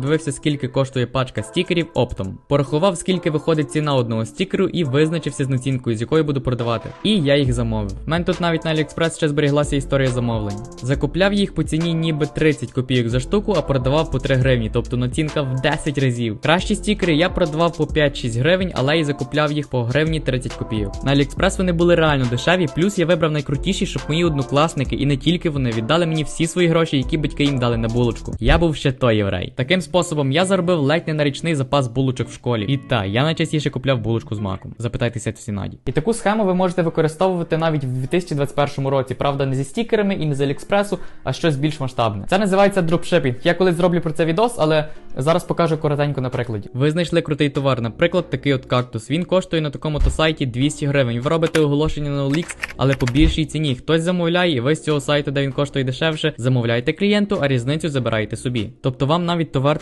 Дивився, скільки коштує пачка стікерів оптом. Порахував, скільки виходить ціна одного стікеру, і визначився з націнкою, з якою буду продавати. І я їх замовив. У мене тут навіть на AliExpress ще зберіглася історія замовлень. Закупляв їх по ціні ніби 30 копійок за штуку, а продавав по 3 гривні, тобто націнка в 10 разів. Кращі стікери я продавав по 5-6 гривень, але і закупляв їх по гривні 30 копійок. На AliExpress вони були реально дешеві, плюс я вибрав найкрутіші, щоб мої однокласники і не тільки вони віддали мені всі свої гроші, які батьки їм дали на булочку. Я був ще той єврей. Таким способом я заробив ледь не на річний запас булочок в школі. І та, я найчастіше купляв булочку з маком. Запитайтеся в Сінаді. І таку схему ви можете використовувати навіть в 2021 році. Правда, не зі стікерами і не з Аліекспресу, а щось більш масштабне. Це називається дропшипінг. Я колись зроблю про це відос, але зараз покажу коротенько на прикладі. Ви знайшли крутий товар, наприклад, такий от кактус. Він коштує на такому то сайті 200 гривень. Ви робите оголошення на OLX, але по більшій ціні. Хтось замовляє, і ви з цього сайту, де він коштує дешевше, замовляєте клієнту, а різницю забираєте собі. Тобто вам навіть товар